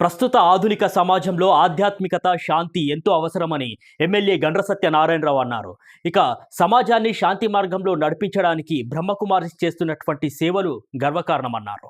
ప్రస్తుత ఆధునిక సమాజంలో ఆధ్యాత్మికత శాంతి ఎంతో అవసరమని ఎమ్మెల్యే గండ్ర సత్యనారాయణరావు అన్నారు. ఇక సమాజాన్ని శాంతి మార్గంలో నడిపించడానికి బ్రహ్మకుమారి చేస్తున్నటువంటి సేవలు గర్వకారణమన్నారు.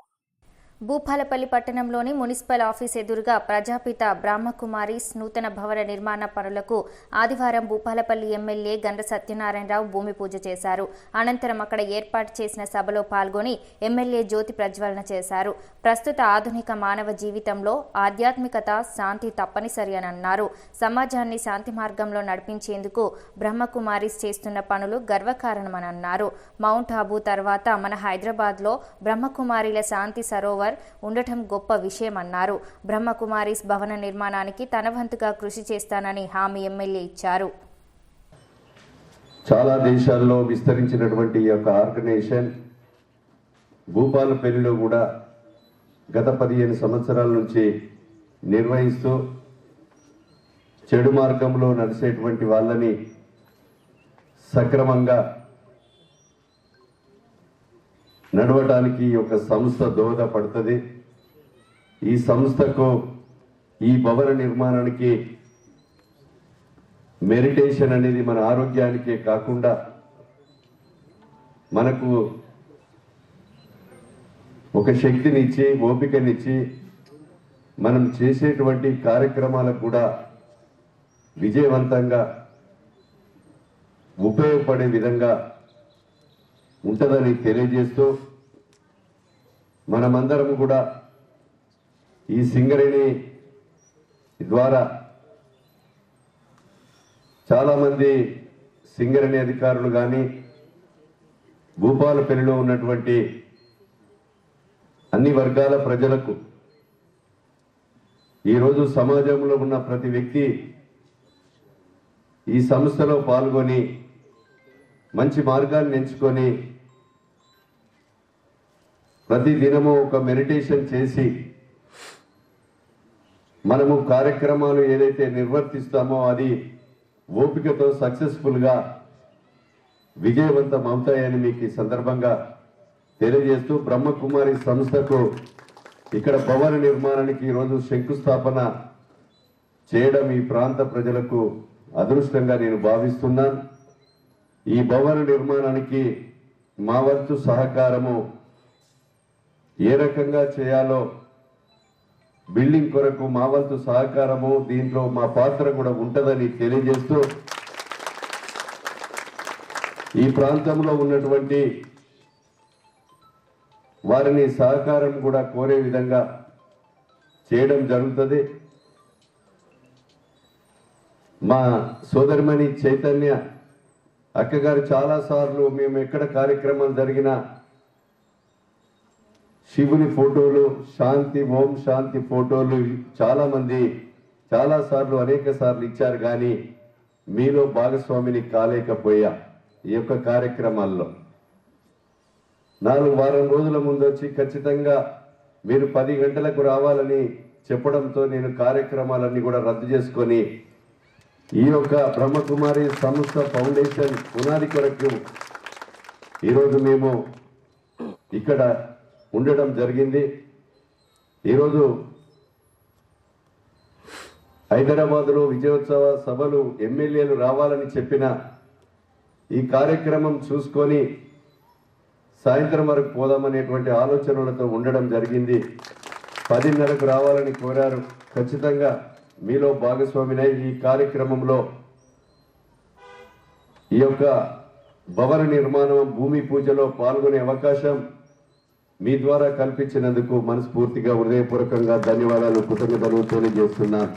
భూపాలపల్లి పట్టణంలోని మున్సిపల్ ఆఫీస్ ఎదురుగా ప్రజాపిత బ్రహ్మకుమారిస్ నూతన భవన నిర్మాణ పనులకు ఆదివారం భూపాలపల్లి ఎమ్మెల్యే గండ్ర సత్యనారాయణరావు భూమి పూజ చేశారు. అనంతరం అక్కడ ఏర్పాటు చేసిన సభలో పాల్గొని ఎమ్మెల్యే జ్యోతి ప్రజ్వలన చేశారు. ప్రస్తుత ఆధునిక మానవ జీవితంలో ఆధ్యాత్మికత శాంతి తప్పనిసరి అని అన్నారు. సమాజాన్ని శాంతి మార్గంలో నడిపించేందుకు బ్రహ్మకుమారిస్ చేస్తున్న పనులు గర్వకారణమని అన్నారు. మౌంట్ ఆబూ తర్వాత మన హైదరాబాద్లో బ్రహ్మకుమారిల శాంతి సరోవర్ ఉండటం గొప్ప విషయమన్నారు. బ్రహ్మకుమారీస్ భవన నిర్మాణానికి తన వంతుగా కృషి చేస్తానని హామీ ఎమ్మెల్యే ఇచ్చారు. చాలా దేశాల్లో విస్తరించినటువంటి ఈ యొక్క ఆర్గనైజేషన్ భూపాలపల్లిలో కూడా గత పదిహేను సంవత్సరాల నుంచి నిర్వహిస్తూ చెడు మార్గంలో నడిచేటువంటి వాళ్ళని సక్రమంగా నడవటానికి ఒక సంస్థ దోహదపడుతుంది. ఈ సంస్థకు ఈ భవన నిర్మాణానికి మెడిటేషన్ అనేది మన ఆరోగ్యానికే కాకుండా మనకు ఒక శక్తినిచ్చి ఓపికనిచ్చి మనం చేసేటువంటి కార్యక్రమాలకు కూడా విజయవంతంగా ఉపయోగపడే విధంగా ఉంటుందని తెలియజేస్తూ మనమందరం కూడా ఈ సింగరేణి ద్వారా చాలామంది సింగరేణి అధికారులు కానీ భూపాలపల్లిలో ఉన్నటువంటి అన్ని వర్గాల ప్రజలకు ఈరోజు సమాజంలో ఉన్న ప్రతి వ్యక్తి ఈ సంస్థలో పాల్గొని మంచి మార్గాన్ని ఎంచుకొని ప్రతి దినము ఒక మెడిటేషన్ చేసి మనము కార్యక్రమాలు ఏదైతే నిర్వర్తిస్తామో అది ఓపికతో సక్సెస్ఫుల్గా విజయవంతం అవుతాయని మీకు ఈ సందర్భంగా తెలియజేస్తూ బ్రహ్మకుమారి సంస్థకు ఇక్కడ భవన నిర్మాణానికి ఈరోజు శంకుస్థాపన చేయడం ఈ ప్రాంత ప్రజలకు అదృష్టంగా నేను భావిస్తున్నాను. ఈ భవన నిర్మాణానికి మా వంతు సహకారము ఏ రకంగా చేయాలో బిల్డింగ్ కొరకు మా వంతు సహకారము దీంట్లో మా పాత్ర కూడా ఉంటుందని తెలియజేస్తూ ఈ ప్రాంతంలో ఉన్నటువంటి వారిని సహకారం కూడా కోరే విధంగా చేయడం జరుగుతుంది. మా సోదరిమణి చైతన్య అక్కగారు చాలాసార్లు మేము ఎక్కడ కార్యక్రమాలు జరిగినా శివుని ఫోటోలు శాంతి ఓం శాంతి ఫోటోలు చాలామంది చాలాసార్లు చాలా సార్లు అనేక సార్లు ఇచ్చారు. కానీ మీలో భాగస్వామిని కాలేకపోయా ఈ యొక్క కార్యక్రమాల్లో. నాలుగు వారం రోజుల ముందు వచ్చి ఖచ్చితంగా మీరు పది గంటలకు రావాలని చెప్పడంతో నేను కార్యక్రమాలన్నీ కూడా రద్దు చేసుకొని ఈ యొక్క బ్రహ్మకుమారి సంస్థ ఫౌండేషన్ పునాది కొరకు ఈరోజు మేము ఇక్కడ ఉండడం జరిగింది. ఈరోజు హైదరాబాద్లో విజయోత్సవ సభలు ఎమ్మెల్యేలు రావాలని చెప్పిన ఈ కార్యక్రమం చూసుకొని సాయంత్రం వరకు పోదామనేటువంటి ఆలోచనలతో ఉండడం జరిగింది. పదిన్నరకు రావాలని కోరారు. ఖచ్చితంగా మీలో భాగస్వామినై ఈ కార్యక్రమంలో ఈ యొక్క భవన నిర్మాణం భూమి పూజలో పాల్గొనే అవకాశం మీ ద్వారా కల్పించినందుకు మనస్ఫూర్తిగా హృదయపూర్వకంగా ధన్యవాదాలు కృతజ్ఞతలు తెలియజేస్తున్నాను.